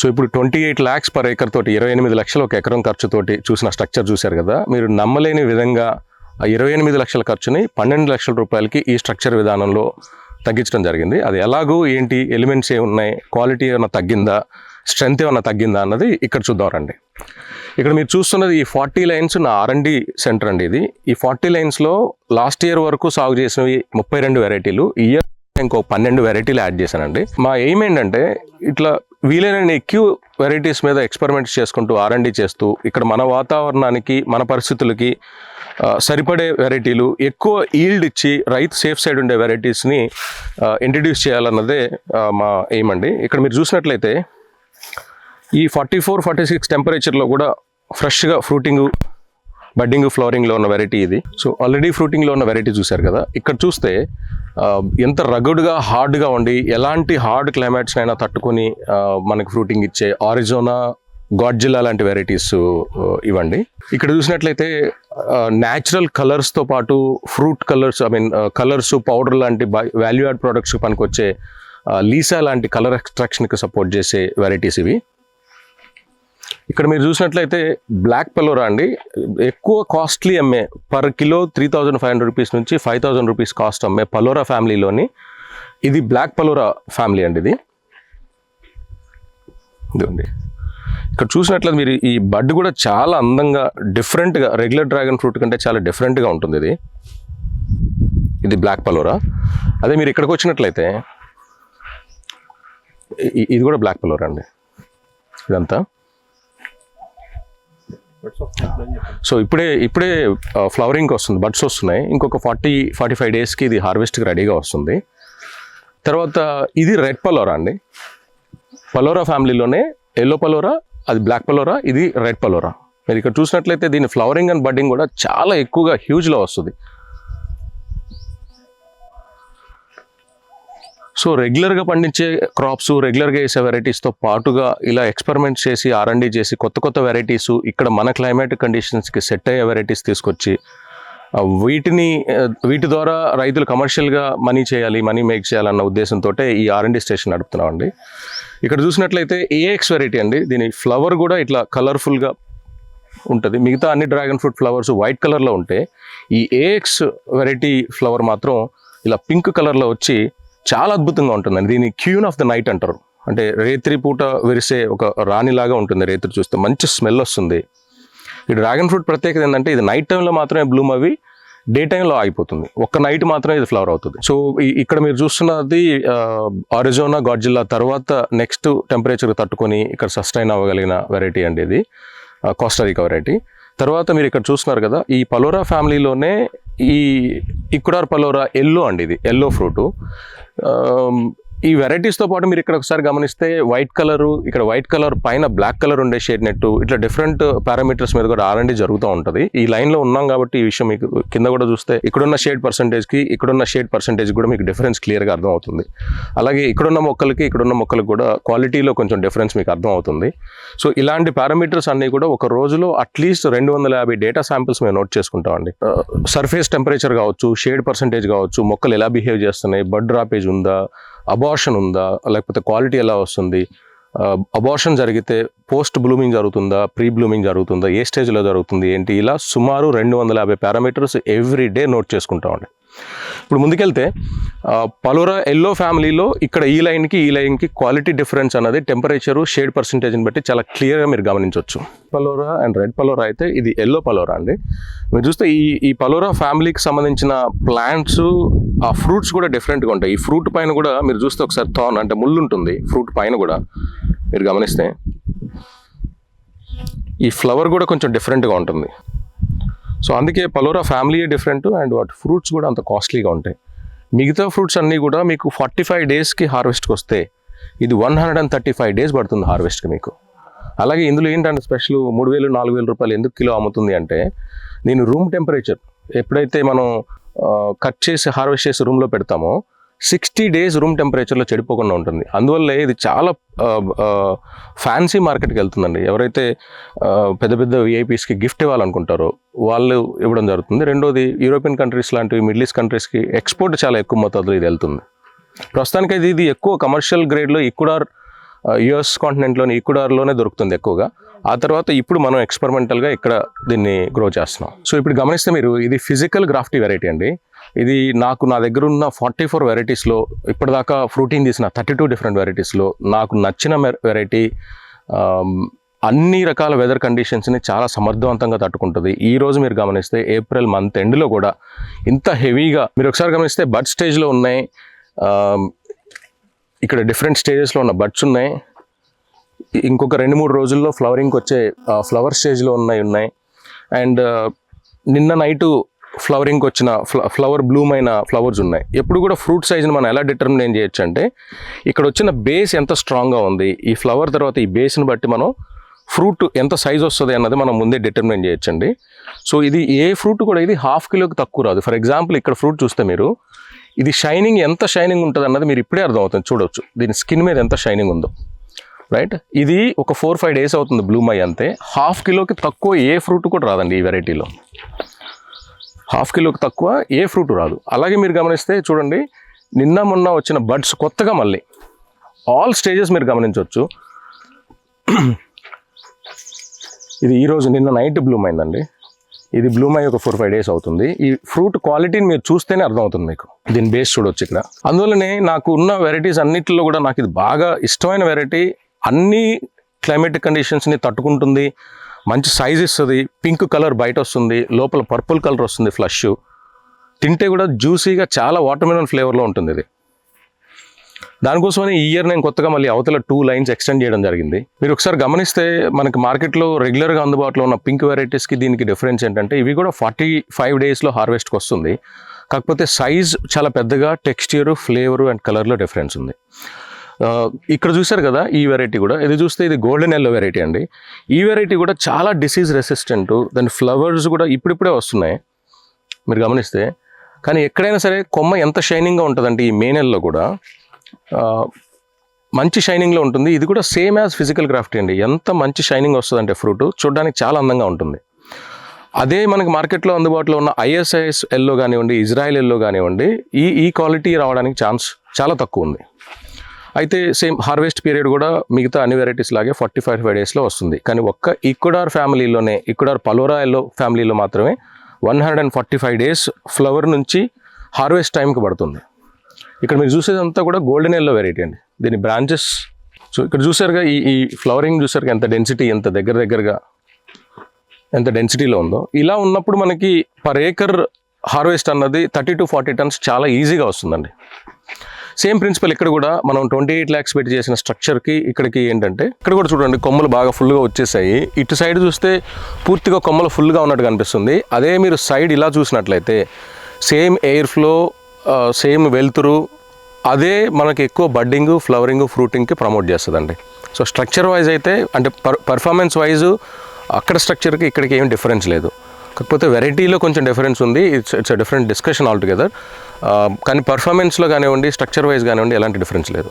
So ఇప్పుడు twenty eight lakhs per acre తోటి ఇరవై ఎనిమిది లక్షలు ఒక ఎకరం ఖర్చుతోటి చూసిన స్ట్రక్చర్ చూశారు కదా మీరు నమ్మలేని విధంగా ఆ ఇరవై ఎనిమిది లక్షల ఖర్చుని పన్నెండు లక్షల రూపాయలకి ఈ స్ట్రక్చర్ విధానంలో తగ్గించడం జరిగింది. అది ఎలాగూ ఏంటి ఎలిమెంట్స్ ఏ ఉన్నాయి క్వాలిటీ ఏమైనా తగ్గిందా స్ట్రెంత్ ఏమైనా తగ్గిందా అన్నది ఇక్కడ చూద్దాం రండి. ఇక్కడ మీరు చూస్తున్నది ఈ ఫార్టీ లైన్స్ నా ఆర్ఎండి సెంటర్ అండి ఇది. ఈ ఫార్టీ లైన్స్లో లాస్ట్ ఇయర్ వరకు సాగు చేసినవి ముప్పై రెండు వెరైటీలు ఇయర్ ఇంకో పన్నెండు వెరైటీలు యాడ్ చేశానండి. మా ఎయిమ్ ఏంటంటే ఇట్లా వీలైన ఎక్కువ వెరైటీస్ మీద ఎక్స్పెరిమెంట్స్ చేసుకుంటూ ఆర్ఎండి చేస్తూ ఇక్కడ మన వాతావరణానికి మన పరిస్థితులకి సరిపడే వెరైటీలు ఎక్కువ ఈల్డ్ ఇచ్చి రైతు సేఫ్ సైడ్ ఉండే వెరైటీస్ని ఇంట్రడ్యూస్ చేయాలన్నదే మా ఎయిమ్ అండి. ఇక్కడ మీరు చూసినట్లయితే ఈ ఫార్టీ ఫోర్ ఫార్టీ సిక్స్ టెంపరేచర్లో కూడా ఫ్రెష్గా ఫ్రూటింగ్ బడ్డింగ్ ఫ్లవరింగ్లో ఉన్న వెరైటీ ఇది. సో ఆల్రెడీ ఫ్రూటింగ్లో ఉన్న వెరైటీ చూశారు కదా. ఇక్కడ చూస్తే ఎంత రగుడ్గా హార్డ్గా ఉండి ఎలాంటి హార్డ్ క్లైమేట్స్ అయినా తట్టుకొని మనకు మనకి ఫ్రూటింగ్ ఇచ్చే ఆరిజోనా గాడ్జిల్లా లాంటి వెరైటీస్ ఇవ్వండి. ఇక్కడ చూసినట్లయితే న్యాచురల్ కలర్స్తో పాటు fruit colours I mean colours powder లాంటి వాల్యూ యాడ్ ప్రోడక్ట్స్ పనికొచ్చే లీసా లాంటి కలర్ ఎక్స్ట్రాక్షన్కి సపోర్ట్ చేసే వెరైటీస్ ఇవి. ఇక్కడ మీరు చూసినట్లయితే బ్లాక్ పెలోరా అండి. ఎక్కువ కాస్ట్లీ అమ్మే. Per kilo three thousand five hundred rupees నుంచి ఫైవ్ థౌజండ్ రూపీస్ కాస్ట్ అమ్మే పలోరా ఫ్యామిలీలోని ఇది బ్లాక్ పలోరా ఫ్యామిలీ అండి ఇది. ఇదండి ఇక్కడ చూసినట్లయితే మీరు ఈ బడ్ కూడా చాలా అందంగా డిఫరెంట్గా రెగ్యులర్ డ్రాగన్ ఫ్రూట్ కంటే చాలా డిఫరెంట్గా ఉంటుంది ఇది. ఇది బ్లాక్ పలోరా అదే మీరు ఇక్కడికి వచ్చినట్లయితే ఇది కూడా బ్లాక్ పలోరా అండి. ఇదంతా. సో ఇప్పుడే ఇప్పుడే ఫ్లవరింగ్కి వస్తుంది బడ్స్ వస్తున్నాయి. ఇంకొక ఫార్టీ ఫార్టీ ఫైవ్ డేస్కి ఇది హార్వెస్ట్కి రెడీగా వస్తుంది. తర్వాత ఇది రెడ్ పలోరా అండి. పలోరా ఫ్యామిలీలోనే ఎల్లో పలోరా అది బ్లాక్ పలోరా ఇది రెడ్ పలోరా మీరు ఇక్కడ చూసినట్లయితే దీని ఫ్లవరింగ్ అండ్ బడ్డింగ్ కూడా చాలా ఎక్కువగా హ్యూజ్లో వస్తుంది. సో రెగ్యులర్గా పండించే క్రాప్స్ రెగ్యులర్గా వేసే వెరైటీస్తో పాటుగా ఇలా ఎక్స్పెరిమెంట్స్ చేసి ఆర్ఎండి చేసి కొత్త కొత్త వెరైటీస్ ఇక్కడ మన క్లైమేట్ కండిషన్స్కి సెట్ అయ్యే వెరైటీస్ తీసుకొచ్చి వీటిని వీటి ద్వారా రైతులు కమర్షియల్గా మనీ చేయాలి మనీ మేక్ చేయాలన్న ఉద్దేశంతో ఈ ఆర్ఎండి స్టేషన్ నడుపుతున్నామండి. ఇక్కడ చూసినట్లయితే ఏఎక్స్ వెరైటీ అండి. దీని ఫ్లవర్ కూడా ఇట్లా కలర్ఫుల్గా ఉంటుంది. మిగతా అన్ని డ్రాగన్ ఫ్రూట్ ఫ్లవర్స్ వైట్ కలర్లో ఉంటే ఈ ఏఎక్స్ వెరైటీ ఫ్లవర్ మాత్రం ఇలా పింక్ కలర్లో వచ్చి చాలా అద్భుతంగా ఉంటుందండి. దీన్ని క్యూన్ ఆఫ్ ద నైట్ అంటారు. అంటే రేత్రి పూట విరిసే ఒక రాణిలాగా ఉంటుంది రేత్రి చూస్తే. మంచి స్మెల్ వస్తుంది. ఈ డ్రాగన్ ఫ్రూట్ ప్రత్యేకత ఏంటంటే ఇది నైట్ టైంలో మాత్రమే బ్లూమ్ అవి డే టైంలో ఆగిపోతుంది. ఒక్క నైట్ మాత్రమే ఇది ఫ్లవర్ అవుతుంది. సో ఇక్కడ మీరు చూస్తున్నది ఆరిజోనా గాడ్జిల్లా తర్వాత నెక్స్ట్ టెంపరేచర్ తట్టుకొని ఇక్కడ సస్టైన్ అవ్వగలిగిన వెరైటీ అండి ఇది. Costa Rica variety. తర్వాత మీరు ఇక్కడ చూస్తున్నారు కదా ఈ పలోరా ఫ్యామిలీలోనే ఈ ఇక్కుడార్ పలోరా ఎల్లో అండి ఇది ఎల్లో ఫ్రూటు. ఈ వెరైటీస్తో పాటు మీరు ఇక్కడ ఒకసారి గమనిస్తే వైట్ కలరు ఇక్కడ వైట్ కలర్ పైన బ్లాక్ కలర్ ఉండే షేడ్ నెట్ ఇట్లా డిఫరెంట్ పారామీటర్స్ మీద కూడా ఆర్ఎండి జరుగుతూ ఉంటుంది. ఈ లైన్లో ఉన్నాం కాబట్టి ఈ విషయం మీకు కింద కూడా చూస్తే ఇక్కడున్న షేడ్ పర్సంటేజ్కి ఇక్కడున్న షేడ్ పర్సంటేజ్ కూడా మీకు డిఫరెన్స్ క్లియర్గా అర్థం అవుతుంది. అలాగే ఇక్కడున్న మొక్కలకి ఇక్కడున్న మొక్కలకు కూడా క్వాలిటీలో కొంచెం డిఫరెన్స్ మీకు అర్థం అవుతుంది. సో ఇలాంటి పారామీటర్స్ అన్నీ కూడా ఒక రోజులో అట్లీస్ట్ రెండు వందల యాభై డేటా శాంపిల్స్ మేము నోట్ చేసుకుంటామండి సర్ఫేస్ టెంపరేచర్ కావచ్చు షేడ్ పర్సంటేజ్ కావచ్చు మొక్కలు ఎలా బిహేవ్ చేస్తున్నాయి బడ్ డ్రాపేజ్ ఉందా అబార్షన్ ఉందా? లేకపోతే క్వాలిటీ ఎలా వస్తుంది? అబార్షన్ జరిగితే పోస్ట్ బ్లూమింగ్ జరుగుతుందా? ప్రీ బ్లూమింగ్ జరుగుతుందా? ఏ స్టేజ్లో జరుగుతుంది? ఏంటి? ఇలా సుమారు రెండు వందల యాభై పారామీటర్స్ ఎవ్రీ డే నోట్ చేసుకుంటామండి ఇప్పుడు ముందుకెళ్తే పలోరా ఎల్లో ఫ్యామిలీలో ఇక్కడ ఈ లైన్కి ఈ లైన్కి క్వాలిటీ డిఫరెన్స్ అనేది టెంపరేచరు షేడ్ పర్సంటేజ్ని బట్టి చాలా క్లియర్గా మీరు గమనించవచ్చు పలోరా అండ్ రెడ్ పలోరా అయితే ఇది ఎల్లో పలోరా అండి. మీరు చూస్తే ఈ ఈ పలోరా ఫ్యామిలీకి సంబంధించిన ప్లాంట్స్ ఆ ఫ్రూట్స్ కూడా డిఫరెంట్గా ఉంటాయి. ఈ ఫ్రూట్ పైన కూడా మీరు చూస్తే ఒకసారి థాన్ అంటే ముళ్ళు ఉంటుంది ఫ్రూట్ పైన కూడా. మీరు గమనిస్తే ఈ ఫ్లవర్ కూడా కొంచెం డిఫరెంట్గా ఉంటుంది. సో అందుకే పలోరా ఫ్యామిలీ డిఫరెంట్ అండ్ వాటి ఫ్రూట్స్ కూడా అంత కాస్ట్లీగా ఉంటాయి. మిగతా ఫ్రూట్స్ అన్నీ కూడా మీకు ఫార్టీ ఫైవ్ డేస్కి హార్వెస్ట్కి వస్తే ఇది one hundred and thirty five days పడుతుంది హార్వెస్ట్కి మీకు. అలాగే ఇందులో ఏంటంటే స్పెషల్ మూడు వేలు నాలుగు వేల రూపాయలు ఎందుకు కిలో అమ్ముతుంది అంటే నేను రూమ్ టెంపరేచర్ ఎప్పుడైతే మనం కట్ చేసి హార్వెస్ట్ చేసి రూమ్లో పెడతామో సిక్స్టీ డేస్ రూమ్ టెంపరేచర్లో చెడిపోకుండా ఉంటుంది. అందువల్ల ఇది చాలా ఫ్యాన్సీ మార్కెట్కి వెళ్తుందండి. ఎవరైతే పెద్ద పెద్ద విఐపీస్కి గిఫ్ట్ ఇవ్వాలనుకుంటారో వాళ్ళు ఇవ్వడం జరుగుతుంది. రెండోది యూరోపియన్ కంట్రీస్ లాంటివి మిడిల్ ఈస్ట్ కంట్రీస్కి ఎక్స్పోర్ట్ చాలా ఎక్కువ మోతాదులో ఇది వెళ్తుంది. ప్రస్తుతానికి ఇది ఇది ఎక్కువ కమర్షియల్ గ్రేడ్లో ఈక్వడార్ యుఎస్ కాంటినెంట్లోని ఈక్వడార్లోనే దొరుకుతుంది ఎక్కువగా. ఆ తర్వాత ఇప్పుడు మనం ఎక్స్పెరిమెంటల్గా ఇక్కడ దీన్ని గ్రో చేస్తున్నాం. సో ఇప్పుడు గమనిస్తే మీరు ఇది ఫిజికల్ గ్రాఫ్టీ వెరైటీ అండి. ఇది నాకు నా దగ్గర ఉన్న ఫార్టీ ఫోర్ వెరైటీస్లో ఇప్పటిదాకా ఫ్రూటింగ్ తీసిన థర్టీ టూ డిఫరెంట్ వెరైటీస్లో నాకు నచ్చిన వెరైటీ అన్ని రకాల వెదర్ కండిషన్స్ని చాలా సమర్థవంతంగా తట్టుకుంటుంది. ఈ రోజు మీరు గమనిస్తే ఏప్రిల్ మంత్ ఎండ్లో కూడా ఇంత హెవీగా మీరు ఒకసారి గమనిస్తే బడ్ స్టేజ్లో ఉన్నాయి. ఇక్కడ డిఫరెంట్ స్టేజెస్లో ఉన్న బడ్స్ ఉన్నాయి. ఇంకొక రెండు మూడు రోజుల్లో ఫ్లవరింగ్కి వచ్చే ఫ్లవర్ స్టేజ్లో ఉన్నాయి ఉన్నాయి. అండ్ నిన్న నైటు ఫ్లవరింగ్కి వచ్చిన ఫ్ల ఫ్లవర్ బ్లూమ్ అయిన ఫ్లవర్స్ ఉన్నాయి. ఎప్పుడు కూడా ఫ్రూట్ సైజ్ని మనం ఎలా డిటర్మినేట్ చేయొచ్చు అంటే ఇక్కడ వచ్చిన బేస్ ఎంత స్ట్రాంగ్గా ఉంది ఈ ఫ్లవర్ తర్వాత ఈ బేస్ని బట్టి మనం ఫ్రూట్ ఎంత సైజ్ వస్తుంది అన్నది మనం ముందే డిటర్మినేట్ చేయొచ్చండి. సో ఇది ఏ ఫ్రూట్ కూడా ఇది హాఫ్ కిలోకి తక్కువ రాదు. ఫర్ ఎగ్జాంపుల్ ఇక్కడ ఫ్రూట్ చూస్తే మీరు ఇది షైనింగ్ ఎంత షైనింగ్ ఉంటుంది అన్నది మీరు ఇప్పుడే అర్థమవుతుంది. చూడవచ్చు దీని స్కిన్ మీద ఎంత షైనింగ్ ఉందో. రైట్? ఇది ఒక ఫోర్ ఫైవ్ డేస్ అవుతుంది బ్లూమ్ అయ్యి అంతే. హాఫ్ కిలోకి తక్కువ ఏ ఫ్రూట్ కూడా రాదండి ఈ వెరైటీలో. హాఫ్ కిలోకి తక్కువ ఏ ఫ్రూట్ రాదు. అలాగే మీరు గమనిస్తే చూడండి నిన్న మొన్న వచ్చిన బడ్స్ కొత్తగా మళ్ళీ ఆల్ స్టేజెస్ మీరు గమనించవచ్చు. ఇది ఈరోజు నిన్న నైట్ బ్లూమ్ అయిందండి. ఇది బ్లూమ్ అయ్యి ఒక ఫోర్ ఫైవ్ డేస్ అవుతుంది. ఈ ఫ్రూట్ క్వాలిటీని మీరు చూస్తేనే అర్థమవుతుంది మీకు. దీని బేస్ చూడొచ్చు ఇక్కడ. అందువల్లనే నాకు ఉన్న వెరైటీస్ అన్నిటిలో కూడా నాకు ఇది బాగా ఇష్టమైన వెరైటీ. అన్ని క్లైమేటిక్ కండిషన్స్ని తట్టుకుంటుంది. మంచి సైజ్ ఇస్తుంది. పింక్ కలర్ బయట వస్తుంది లోపల పర్పుల్ కలర్ వస్తుంది ఫ్లష్. తింటే కూడా జ్యూసీగా చాలా వాటర్మెలన్ ఫ్లేవర్లో ఉంటుంది ఇది. దానికోసమని ఈ ఇయర్ నేను కొత్తగా మళ్ళీ అవతల టూ లైన్స్ ఎక్స్టెండ్ చేయడం జరిగింది. మీరు ఒకసారి గమనిస్తే మనకి మార్కెట్లో రెగ్యులర్గా అందుబాటులో ఉన్న పింక్ వెరైటీస్కి దీనికి డిఫరెన్స్ ఏంటంటే ఇవి కూడా ఫార్టీ ఫైవ్ డేస్లో హార్వెస్ట్కి వస్తుంది. కాకపోతే సైజ్ చాలా పెద్దగా టెక్స్చరు ఫ్లేవర్ అండ్ కలర్లో డిఫరెన్స్ ఉంది. ఇక్కడ చూసారు కదా ఈ వెరైటీ కూడా. ఇది చూస్తే ఇది గోల్డెన్ ఎల్లో వెరైటీ అండి. ఈ వెరైటీ కూడా చాలా డిసీజ్ రెసిస్టెంట్ దాని ఫ్లవర్స్ కూడా ఇప్పుడిప్పుడే వస్తున్నాయి. మీరు గమనిస్తే. కానీ ఎక్కడైనా సరే కొమ్మ ఎంత షైనింగ్గా ఉంటుందంటే ఈ మే నెలలో కూడా. మంచి షైనింగ్లో ఉంటుంది. ఇది కూడా సేమ్ యాజ్ ఫిజికల్ క్రాఫ్ట్ అండి. ఎంత మంచి షైనింగ్ వస్తుందంటే ఫ్రూట్ చూడడానికి చాలా అందంగా ఉంటుంది. అదే మనకి మార్కెట్లో అందుబాటులో ఉన్న ఐఎస్ఐఎస్ ఎల్లో కానివ్వండి ఇజ్రాయెల్ ఎల్లో కానివ్వండి ఈ ఈ క్వాలిటీ రావడానికి ఛాన్స్ చాలా తక్కువ ఉంది. అయితే సేమ్ హార్వెస్ట్ పీరియడ్ కూడా మిగతా అన్ని వెరైటీస్ లాగే ఫార్టీ ఫైవ్ ఫైవ్ డేస్లో వస్తుంది. కానీ ఒక్క ఈక్వడార్ ఫ్యామిలీలోనే ఈక్వడార్ పలోరాయల్లో ఫ్యామిలీలో మాత్రమే one hundred and forty five days flower నుంచి హార్వెస్ట్ టైంకి పడుతుంది. ఇక్కడ మీరు చూసేదంతా కూడా గోల్డెన్ ఎల్లో వెరైటీ అండి. దీని బ్రాంచెస్ సో ఇక్కడ చూసారుగా ఈ ఈ ఫ్లవరింగ్ చూసారుగా ఎంత డెన్సిటీ ఎంత దగ్గర దగ్గరగా ఎంత డెన్సిటీలో ఉందో. ఇలా ఉన్నప్పుడు మనకి పర్ ఏకర్ హార్వెస్ట్ అన్నది థర్టీ టు ఫార్టీ టన్స్ చాలా ఈజీగా వస్తుందండి. సేమ్ ప్రిన్సిపల్ ఇక్కడ కూడా మనం ట్వంటీ ఎయిట్ ల్యాక్స్ పెట్టి చేసిన స్ట్రక్చర్కి ఇక్కడికి ఏంటంటే ఇక్కడ కూడా చూడండి కొమ్మలు బాగా ఫుల్గా వచ్చేసాయి. ఇటు సైడ్ చూస్తే పూర్తిగా కొమ్మలు ఫుల్గా ఉన్నట్టు కనిపిస్తుంది అదే మీరు సైడ్ ఇలా చూసినట్లయితే సేమ్ ఎయిర్ ఫ్లో సేమ్ వెలుతురు అదే మనకి ఎక్కువ బడ్డింగ్ ఫ్లవరింగ్ ఫ్రూటింగ్కి ప్రమోట్ చేస్తుందండి. సో స్ట్రక్చర్ వైజ్ అయితే అంటే పర్ పర్ఫార్మెన్స్ వైజ్ అక్కడ స్ట్రక్చర్కి ఇక్కడికి ఏం డిఫరెన్స్ లేదు. కాకపోతే వెరైటీలో కొంచెం డిఫరెన్స్ ఉంది. It's it's different discussion altogether కానీ పర్ఫార్మెన్స్లో కానివ్వండి స్ట్రక్చర్ వైజ్ కానివ్వండి ఎలాంటి డిఫరెన్స్ లేదు.